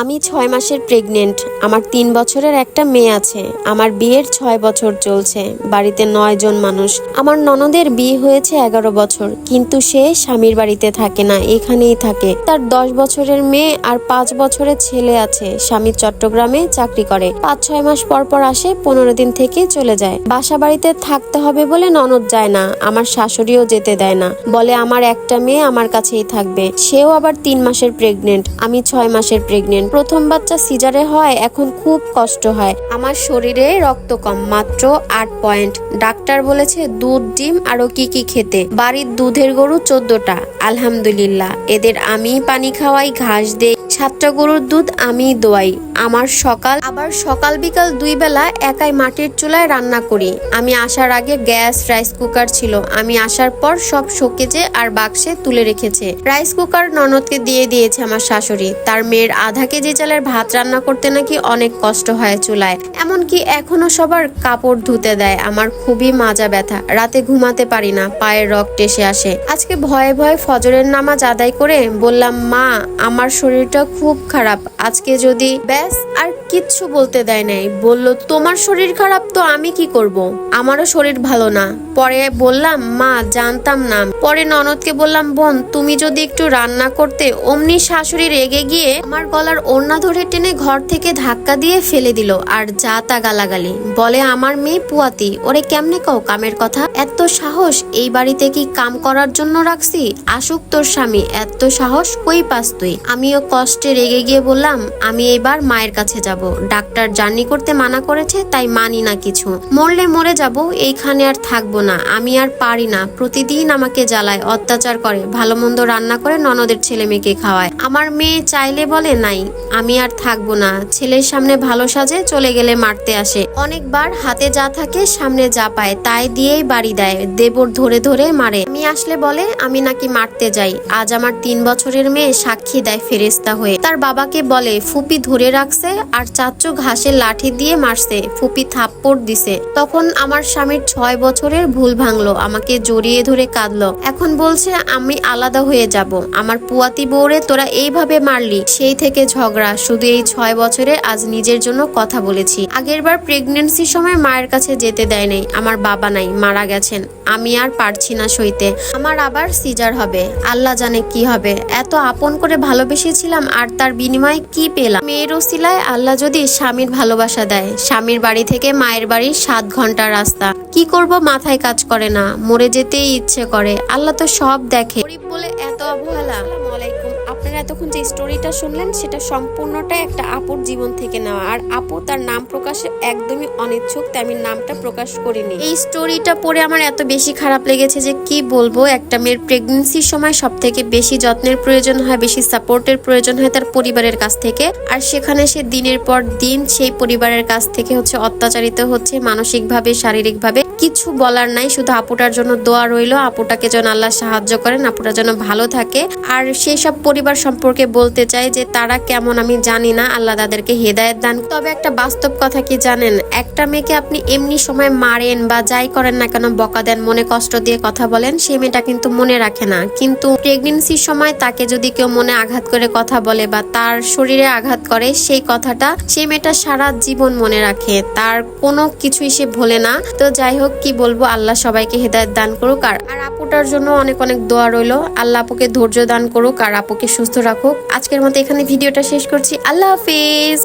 আমি ছয় মাসের প্রেগনেন্ট আমার তিন বছরের একটা মেয়ে আছে। আমার বিয়ের ছয় বছর চলছে। বাড়িতে নয় জন মানুষ। আমার ননদের বিয়ে হয়েছে এগারো বছর। কিন্তু সে স্বামীর বাড়িতে থাকে না, এখানেই থাকে। তার দশ বছরের মেয়ে আর পাঁচ বছরের ছেলে আছে। স্বামী চট্টগ্রামে চাকরি করে। পাঁচ ছয় মাস পর পর আসে, পনেরো দিন থেকে চলে যায়। বাসা বাড়িতে থাকতে হবে বলে ননদ যায় না। আমার শাশুড়িও যেতে দেয় না। বলে, আমার একটা মেয়ে আমার কাছেই থাকবে। সেও আবার তিন মাসের প্রেগনেন্ট আমি ছয় মাসের প্রেগনেন্ট প্রথম বাচ্চা সিজারে হয় এখন খুব কষ্ট হয়। আমার শরীরে রক্ত কম, মাত্র আট পয়েন্ট। ডাক্তার বলেছে দুধ, ডিম আরও কি কি খেতে। বাড়ির দুধের গরু চোদ্দটা। আলহামদুলিল্লাহ। এদের আমি পানি খাওয়াই, ঘাস দেই। সাতটা গরুর দুধ আমি দোয়াই। আমার সকাল, আবার সকাল বিকাল দুই বেলা একাই মাটির চুলায় রান্না করি। আমি আসার আগে গ্যাস, রাইস কুকার ছিল। আমি আসার পর সব শোকেজে আর বাক্সে তুলে রেখেছে। রাইস কুকার ননদকে দিয়ে দিয়েছে আমার শাশুড়ি। তার মেয়ের আধা কেজি চালের ভাত রান্না করতে নাকি অনেক কষ্ট হয় চুলায়। এমনকি এখনও সবার কাপড় ধুতে দেয়। আমার খুবই মাজা ব্যথা। রাতে ঘুমাতে পারি না। পায়ের রক্ত এসে আসে। আজকে ভয়ে ভয়ে ফজরের নামাজ আদায় করে বললাম, মা, আমার শরীরটা খুব খারাপ। আজকে যদি ব্যাস, আর কিচ্ছু বলতে দেয় নাই। বলল, তোমার শরীর খারাপ তো আমি কি করব? আমারও শরীর ভালো না। পরে বললাম, মা, জানতাম না। পরে ননদকে বললাম, বোন, তুমি যদি একটু রান্না করতে, অমনি শাশুড়ি রেগে গিয়ে আমার গলার ওড়না ধরে টেনে ঘর থেকে ধাক্কা দিয়ে ফেলে দিল, আর যা তা গালাগালি। বলে, আমার মেয়ে পুয়াতি, ওরে কেমনে কও কামের কথা? এত সাহস, এই বাড়িতে কি কাম করার জন্য রাখছি? আসুক তোর স্বামী, এত সাহস কই পাস তুই? আমিও কষ্টে রেগে গিয়ে বললাম, আমি এবার মায়ের কাছে যাব। ডাক্তার জার্নি করতে মানা করেছে, তাই মানি না কিছু। মরলে মরে যাব, এইখানে আর থাকব না। আমি আর পারি না। প্রতিদিন আমাকে জ্বালায়, অত্যাচার করে, ভালো মন্দ রান্না করে ননদের ছেলে মেয়েকে খাওয়ায়। আমার মেয়ে চাইলে বলে, নাই, আমি আর থাকব না। ছেলের সামনে ভালো সাজে, চলে গেলে মারতে আসে। অনেকবার হাতে যা থাকে, সামনে যা পায়, তাই দিয়েই বাড়ি দেয়। দেবর ধরে ধরে মারে। আমি আসলে বলে, আমি নাকি মারতে যাই। আজ আমার তিন বছরের মেয়ে সাক্ষী দেয় ফেরেস্তা হয়ে তার বাবাকে বলে, ফুপি ধরে রাখছে আর চাচ্চু ঘাসে লাঠি দিয়ে মারছে। ফুপি থাপ্পড় দিছে। তখন আমার স্বামীর ছয় বছরের ভুল ভাঙলো, আমাকে জড়িয়ে ধরে কাঁদলো। এখন বলছে, আমি আলাদা হয়ে যাব। আমার পুয়াতি বউরে তোরা এইভাবে মারলি, সেই থেকে ঝগড়া। শুধু এই ছয় বছরে আজ নিজের জন্য কথা বলেছি। আগের বার প্রেগনেন্সির সময় মায়ের কাছে যেতে দেয় নাই। আমার বাবা নাই, মারা গেছেন। আমি আর পারছি না সইতে। আমার আবার সিজার হবে। আল্লাহ জানে কি হবে। এত আপন করে ভালোবেসেছিলাম আর তার বিনিময়ে কি পেলাম? মেয়ের ওসিলায় আল্লাহ যদি স্বামীর ভালোবাসা দেয়, স্বামীর বাড়ি থেকে মায়ের বাড়ি সাত ঘণ্টা রাস্তা। কি করব মাথায় কাজ করে না, মরে যেতেই ইচ্ছে করে। আল্লাহ তো সব দেখে। বলে এত অবহেলা। আলাইকুম। আপনারা এতক্ষণ যে স্টোরিটা শুনলেন, সেটা সম্পূর্ণটাই একটা আপুর জীবন থেকে নেওয়া। আর আপু তার নাম প্রকাশে একদমই অনিচ্ছুক, তাই আমি নামটা প্রকাশ করিনি। এই স্টোরিটা পড়ে আমার এত বেশি খারাপ লেগেছে যে কি বলব, একটা মেয়ের প্রেগনেন্সির সময় সব থেকে বেশি যত্নের প্রয়োজন হয়, বেশি সাপোর্টের প্রয়োজন হয় তার পরিবারের কাছ থেকে। আর সেখানে সে দিনের পর দিন সেই পরিবারের কাছ থেকে হচ্ছে অত্যাচারিত হচ্ছে মানসিকভাবে, শারীরিকভাবে। কিছু বলার নাই, শুধু আপুটার জন্য দোয়া রইল, আপুটাকে যেন আল্লাহ সাহায্য করেন আপুটা যেন ভালো থাকে। আর সেই সব পরিবার সম্পর্কে বলতে চাই যে তারা কেমন আমি জানি না, আল্লাহ তাদেরকে হেদায়ত দান তবে একটা বাস্তব কথা কি জানেন? একটা মেয়েকে আপনি এমনি সময় মারেন বা যাই করেন না কেন, বকা দেন, মনে কষ্ট দিয়ে কথা বলেন সেই মেয়েটা কিন্তু মনে রাখে না। কিন্তু প্রেগনেন্সির সময় তাকে যদি কেউ মনে আঘাত করে কথা বলে বা তার শরীরে আঘাত করে, সেই কথাটা সেই মেয়েটা সারা জীবন মনে রাখে। তার কোনো কিছুই সে ভোলে না। তো যাই হোক, কি বলব, আল্লাহ সবাইকে হেদায়ত দান করুক। আর আর আপুটার জন্য অনেক অনেক দোয়া রইল। আল্লাহ আপুকে ধৈর্য দান করুক আর আপুকে সুস্থ রাখুক। আজকের মতো এখানে ভিডিওটা শেষ করছি। আল্লাহ হাফিজ।